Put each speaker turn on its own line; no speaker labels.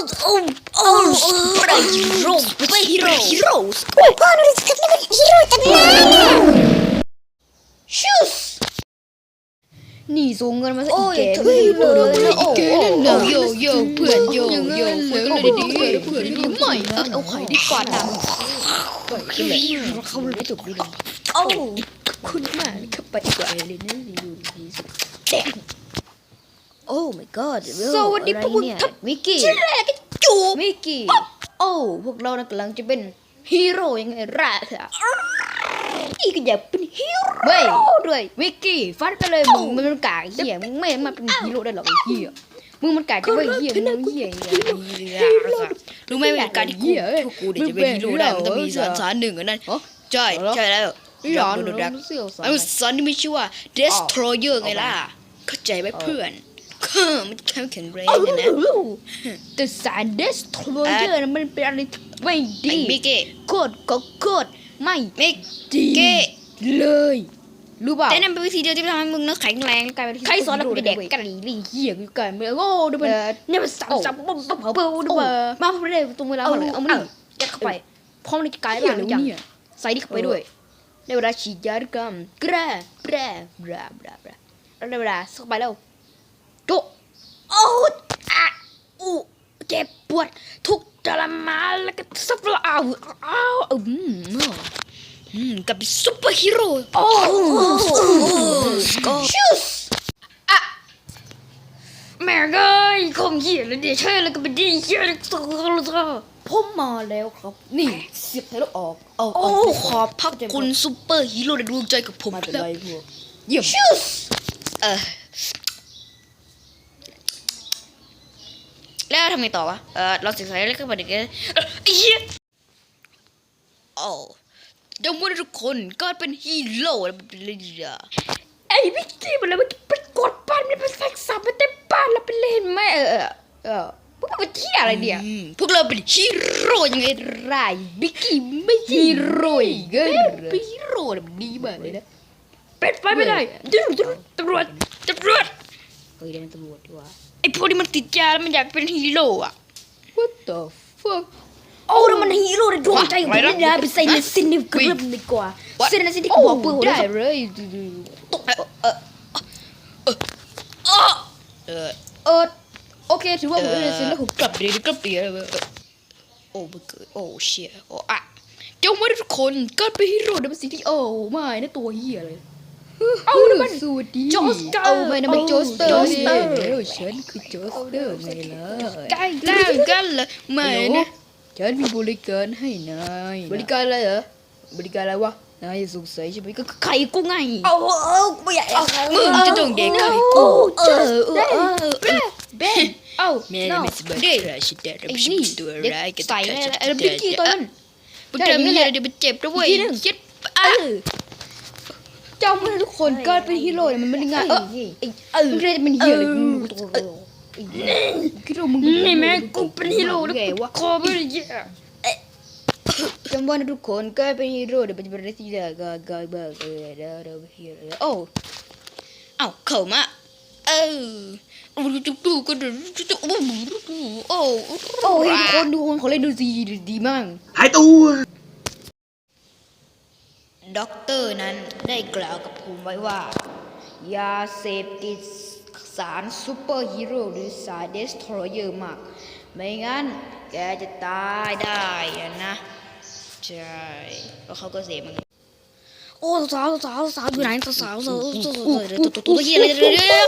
oh, oh, superhero, superhero, heroes.
พ่อหนูจะกลับมาเป็นฮีโร่ตำนานอะ
Shoes.
นี่ส่งเงินมาซะ
โอ้
อี
ย
แก
เธอฮีโร่เลยนะโอ้
อีแกนั่น
โอ้
น่ะ
โยโย่เพื่อนโยโย่เพื่อน
เล
เลยย
ดี
ดี
ๆเพื่อนดีๆไม่เอาเอาไข่ดีกว่านะก็เลยเข้าเลยจบดีเลย
โอ้
คุณมากเข้าไปดีกว่าเลยนะดูดีสุด
โอ้ my god
สวัสดีพวกคุณ
เนี่ย
ทับ
มิกกี้
ชื่อแรกก็จูมิกกี้โอ้พวกเรานะกำลังจะเป็นฮีโร่ยังไงล่ะอีก็อยากเป็นฮีโร่เว้ยด้วยวิกกี้ฟัดไปเลยมึงมันเป็นกากเหี้ยมึงไม่มาเป็นฮีโร่ได้หรอกไอ้เหี้ยมึงมันกากจะว่าเหี้ยมึงเหี้ยเหี้ย
รู้ไหมว่าการที่กูพวกกูเนี่ยจะเป็นฮีโร่ได้มันต้องมีสารสารหนึ่งอันนั้นใช่ใช่แล้ว
ร้อน
ดูดูดัก
เสียวสา
ไอ้สารนี่มีชื่อว่า destroyer ไงล่ะเข้าใจไหมเพื่อน ข้ามันแข็งแข็งแรงเลยนะ
แต่สารเดสโทรเยอร์มันเป็นอะไรที่ไม่
ไอ้
ดี
มิกกี้
โคตรก็โคตรไม่
มิก
ดี
กี้
เลยรู้เปล่า
แต่นั่นเป็นวิธีเดียวที่ทำให้มึงนึกแข็งแรงกลายเป็น
ใครสอนเราไปเด็กกันลีเหี้ยกันกันไม่โง่ดูมันเนี่ยมันสับสับปุ๊บปุ๊บปุ๊บดูมาพอได้ตรงเวลาเอาเอามันยัดเข้าไปพร้อมในกายร่างอย่างใส่นี่เข้าไปด้วยในเวลาฉีดยาด้วยกันกระแปรบราบราบราแล้วในเวลาเข้าไปแล้วโจโอ้อะอู้เจ็บปวด ทุกทรมานแล้วก็สับละอ้าวอ้าวอืม
อืมกับซุปเปอร์ฮีโร่
โอ้
ก็
ชูสอะแม่เอ้ยคงเหี้ยแล้วเดี๋ยวเช่แล้วก็ไปดีเหี้ยแล้วก็ผมมาแล้วครับ นี่เสียบไทยแล้วออกเอา
โอ้ขอบพระคุณซุปเปอร์ฮีโร่ในดวงใจกับผม
มาเป็น
แล้ว
ไรพวกเยี่ยม
ชูสเออ แล้วทำไงต่อวะ เออเราศึกษาเรื่องมาเด็กกันไอ้เหี้ยโอ้เดี๋ยววันทุกคนก็เป็นฮีโร่แล้วเป็นเลยอะ
ไอ้วิกกี้มันแล้วมันไปกดบ้านมันไปแซกสับมันเต็มบ้านแล้วไปเล่นไหมเออเออเออพวกมันเป็นที่อะไรเนี่ย
อืมพวกเราเป็นฮีโร่ยังไง
ไรบิกกี้ไม่ใช่ฮีโร่อีกเกินเป็นฮีโร่แบบดีมากเลยนะเป็นไปไม่ได้ตำรวจตำรวจตำรวจ
เฮ้ยเรียนตำรวจดีกว่า ไอ้พวกที่มันติดยาแล้วมันอยากเป็นฮีโร่อะ
What the fuck โอ้แล้วมันฮีโร่ในดวงใจของผมนะไปใส่ในซินนิกรึบดีกว่าเส้นในซินที่หัวปืนได้เลย
ตกเออเออเออเออ
เออโอเคถือว่าผมในซินแล้วผม
กลับดีกลับดีเลยโอ้มันเกิดโอ้เชียโอ้อะเจ้ามาทุกคนก็เป็นฮีโร่
โดนเป็นสิ่งที่โอ้ไม่นะตัวเฮียเลย เอาแล้วมันสวัสดีเอาไม่นะมันโจสเตอร์นี่ฉันคือโจสเตอร์ไงล่ะ
ใกล้แล้วกันเลยไม่นะ
ฉันมีบริการให้นายบริการอะไรเหรอบริการอะไรวะนายสงสัยใช่ไหมก็ไข่กูไง
เอาเอาไม่อยากมึงจะต้องเด็กไข่กู
เออเออเออเบนเอ้า
แม่ไม่สบายใจชิดแต่
ไอ้
ชิ
นี่
บตัว
เด็ก
ร้ายกัน
ใส่อะไรไอ้บิกกี้ตัวนั้น
มึงจะมีอะไรเดี๋ยวมันเจ็บด้วย
อีกทีหนึ่ง
ยึด
เออ เจ้ามันทุกคนก็เป็นฮีโร่เนี่ยมันไม่ได้ง่ายเออเออมึงจะเป็นฮีโร่คิดว่ามึง
นี่แม่กูเป็นฮีโร่
ไงวะ
คอไม่ได้แย่
จำไว้นะทุกคนก็เป็นฮีโร่เดี๋ยวมันจะเป็นอะไรที่ได้ก็ก็บ้าเออเดี๋ยวเราฮีโร่โอ้
เอ้าเข้ามาเออโอ้จุ๊บจุ๊บก็ดูจุ๊บจุ๊บโอ้โอ้
โอ้ยทุกคนทุกคนเขาเล่นดูดีดีมาก
หายตัว
ด็อกเตอร์นั้นได้กล่าวกับผมไว้ว่า
ยาเสพติดสารซูเปอร์ฮีโร่หรือสารเดสทรอยเยอร์มาก ไม่งั้นแกจะตายได้
ได้อะนะ ใช่แล้วเขาก็เสพมัน
โอ้สาวสาวสาวอยู่ไหนสาวสาวสาว
ตัวตัวตัวเฮียอะไร